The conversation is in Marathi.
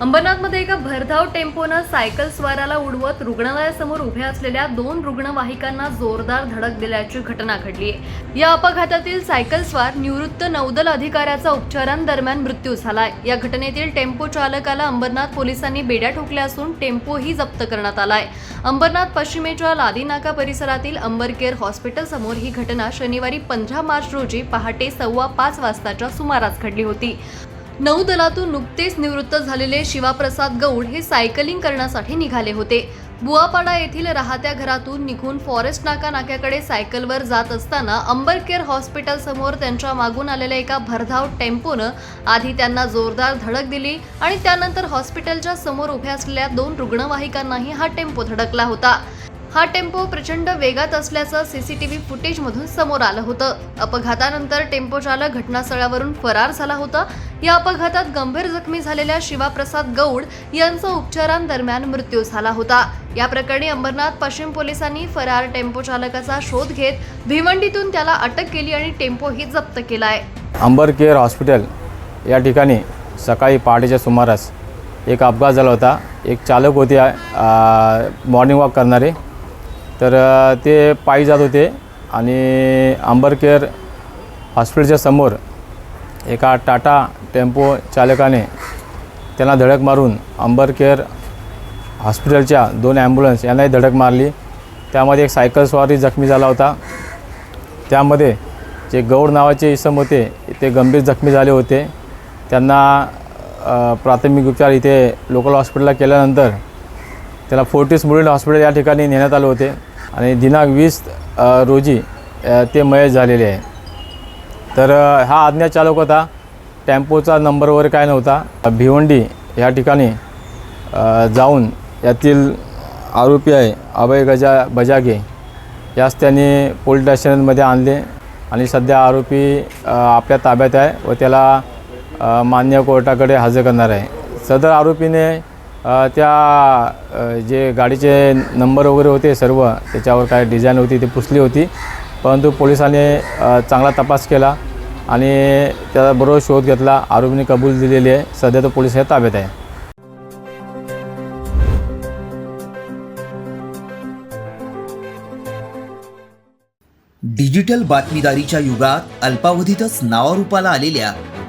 अंबरनाथमध्ये एका भरधाव टेम्पोनं सायकल स्वाराला उडवत रुग्णालयासमोर उभ्या असलेल्या दोन रुग्णवाहिकांना जोरदार धडक दिल्याची घटना घडली आहे. या अपघातातील सायकल स्वार निवृत्त नौदल अधिकाऱ्याचा उपचारांदरम्यान मृत्यू झालाय. या घटनेतील टेम्पो चालकाला अंबरनाथ पोलिसांनी बेड्या ठोकल्या असून टेम्पोही जप्त करण्यात आलाय. अंबरनाथ पश्चिमेच्या लादीनाका परिसरातील अंबरकेअर हॉस्पिटल समोर ही घटना शनिवारी पंधरा मार्च रोजी पहाटे सव्वा पाच वाजताच्या सुमारास घडली होती. नौदलातून नुकतेच निवृत्त झालेले शिवाप्रसाद गौड हे सायकलिंग करण्यासाठी निघाले होते. बुवापाडा येथील राहत्या घरातून निघून फॉरेस्ट नाका नाक्याकडे सायकलवर जात असताना अंबरकेअर हॉस्पिटल समोर त्यांच्या मागून आलेल्या एका भरधाव टेम्पोनं आधी त्यांना जोरदार धडक दिली आणि त्यानंतर हॉस्पिटलच्या समोर उभ्या असलेल्या दोन रुग्णवाहिकांनाही हा टेम्पो धडकला होता. हा टेम्पो प्रचंड वेगात असल्याचं सीसीटीव्ही फुटेजमधून समोर आलं होतं. अपघातानंतर टेम्पो चालक घटनास्थळावरून फरार झाला होता. या अपघातात गंभीर जखमी झालेल्या शिवाप्रसाद गौड यांचा उपचारांदरम्यान मृत्यू झाला होता. या प्रकरणी अंबरनाथ पश्चिम पोलिसांनी फरार टेम्पो चालकाचा शोध घेत भिवंडीतून त्याला अटक केली आणि टेम्पोही जप्त केलाय. अंबर केअर हॉस्पिटल या ठिकाणी सकाळी पहाटेच्या सुमारास एक अपघात झाला होता. एक चालक होते मॉर्निंग वॉक करणारे. तर ते पायी जात होते आणि आंबरकेअर हॉस्पिटलच्या समोर एका टाटा टेम्पो चालकाने त्यांना धडक मारून अंबरकेअर हॉस्पिटलच्या दोन ॲम्ब्युलन्स यांनाही धडक मारली. त्यामध्ये एक सायकल स्वारी जखमी झाला होता. त्यामध्ये जे गौड नावाचे इसम होते ते गंभीर जखमी झाले होते. त्यांना प्राथमिक उपचार इथे लोकल हॉस्पिटलला केल्यानंतर त्याला फोर्टिस मुलीन हॉस्पिटल या ठिकाणी नेण्यात आले होते. आणि दिनांक वीस रोजी ते मयत झालेले आहे. तर हा आज्ञा चालक होता. टेम्पोचा नंबर वगैरे काय नव्हता. भिवंडी या ठिकाणी जाऊन यातील आरोपी आहे अभय गजा बजागे. यास त्यांनी पोलीस स्टेशनमध्ये आणले आणि सध्या आरोपी आपल्या ताब्यात आहे व त्याला मान्य कोर्टाकडे हजर करणार आहे. सदर आरोपीने त्या जे गाडीचे नंबर वगैरे होते सर्व त्याच्यावर काय डिझाईन होती ती पुसली होती. परंतु पोलिसांनी चांगला तपास केला आणि त्याचा बरोबर शोध घेतला. आरोपीने कबूल दिलेली आहे. सध्या तो पोलिसांच्या ताब्यात आहे. डिजिटल बातमीदारीच्या युगात अल्पावधीतच नावारूपाला आलेल्या